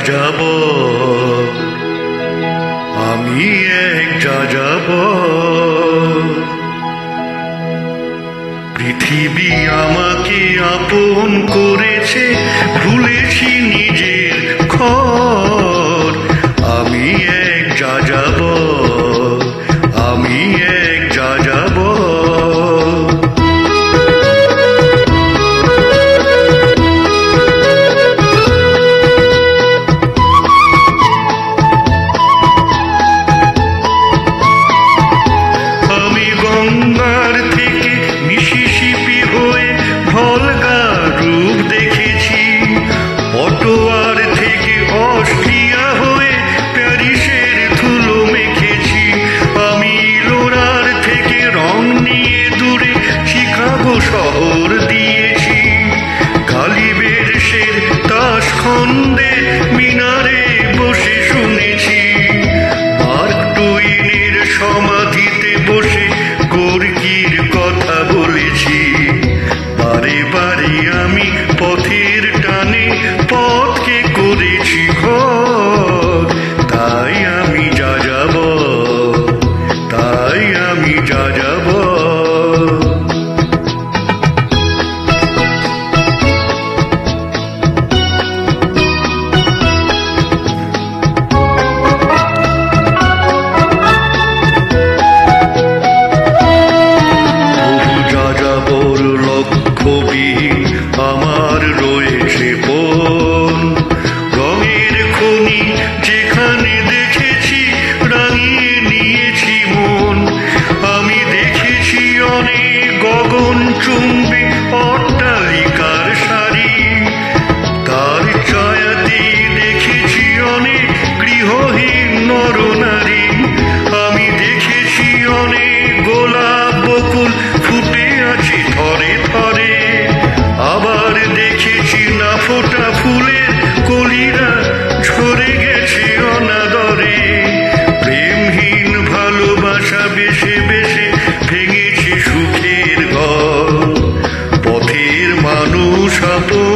যাযাব। আমি এক যাব পৃথিবী আমাকে আপন করেছে ভুলেছি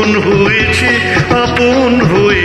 আপন হয়েছে আপন হয়ে